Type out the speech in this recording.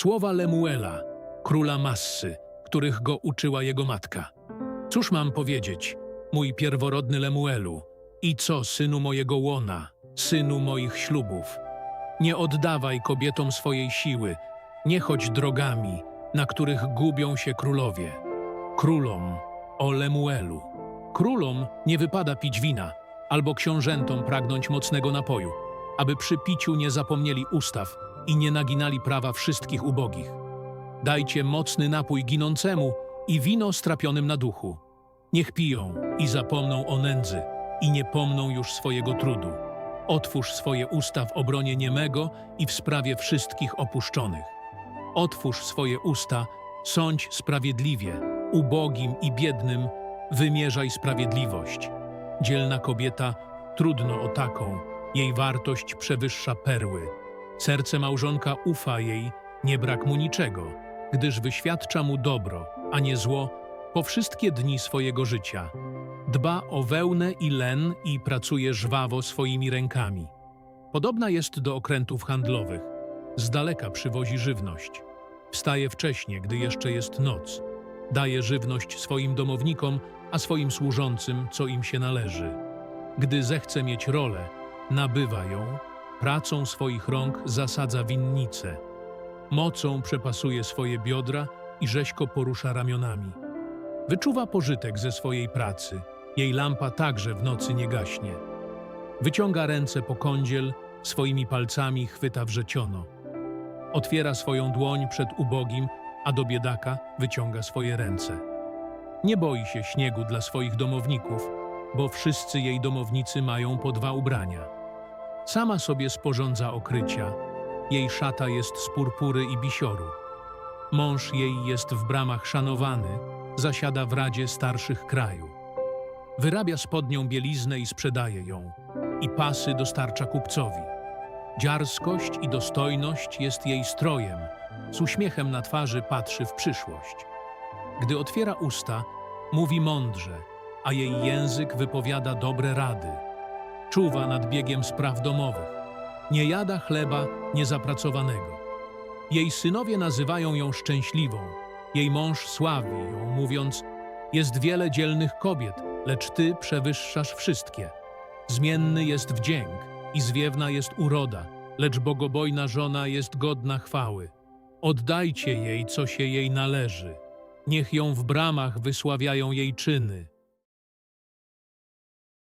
Słowa Lemuela, króla Massy, których go uczyła jego matka. Cóż mam powiedzieć, mój pierworodny Lemuelu, i co, synu mojego łona, synu moich ślubów? Nie oddawaj kobietom swojej siły, nie chodź drogami, na których gubią się królowie. Królom, o Lemuelu. Królom nie wypada pić wina, albo książętom pragnąć mocnego napoju, aby przy piciu nie zapomnieli ustaw i nie naginali prawa wszystkich ubogich. Dajcie mocny napój ginącemu i wino strapionym na duchu. Niech piją i zapomną o nędzy i nie pomną już swojego trudu. Otwórz swoje usta w obronie niemego i w sprawie wszystkich opuszczonych. Otwórz swoje usta, sądź sprawiedliwie, ubogim i biednym wymierzaj sprawiedliwość. Dzielna kobieta, trudno o taką, jej wartość przewyższa perły. Serce małżonka ufa jej, nie brak mu niczego, gdyż wyświadcza mu dobro, a nie zło, po wszystkie dni swojego życia. Dba o wełnę i len i pracuje żwawo swoimi rękami. Podobna jest do okrętów handlowych. Z daleka przywozi żywność. Wstaje wcześnie, gdy jeszcze jest noc. Daje żywność swoim domownikom, a swoim służącym, co im się należy. Gdy zechce mieć rolę, nabywa ją, pracą swoich rąk zasadza winnicę. Mocą przepasuje swoje biodra i rzeźko porusza ramionami. Wyczuwa pożytek ze swojej pracy, jej lampa także w nocy nie gaśnie. Wyciąga ręce po kądziel, swoimi palcami chwyta wrzeciono. Otwiera swoją dłoń przed ubogim, a do biedaka wyciąga swoje ręce. Nie boi się śniegu dla swoich domowników, bo wszyscy jej domownicy mają po dwa ubrania. Sama sobie sporządza okrycia, jej szata jest z purpury i bisioru. Mąż jej jest w bramach szanowany, zasiada w radzie starszych kraju. Wyrabia spodnią bieliznę i sprzedaje ją, i pasy dostarcza kupcowi. Dziarskość i dostojność jest jej strojem, z uśmiechem na twarzy patrzy w przyszłość. Gdy otwiera usta, mówi mądrze, a jej język wypowiada dobre rady. Czuwa nad biegiem spraw domowych. Nie jada chleba niezapracowanego. Jej synowie nazywają ją szczęśliwą. Jej mąż sławi ją, mówiąc: Jest wiele dzielnych kobiet, lecz ty przewyższasz wszystkie. Zmienny jest wdzięk i zwiewna jest uroda, lecz bogobojna żona jest godna chwały. Oddajcie jej, co się jej należy. Niech ją w bramach wysławiają jej czyny.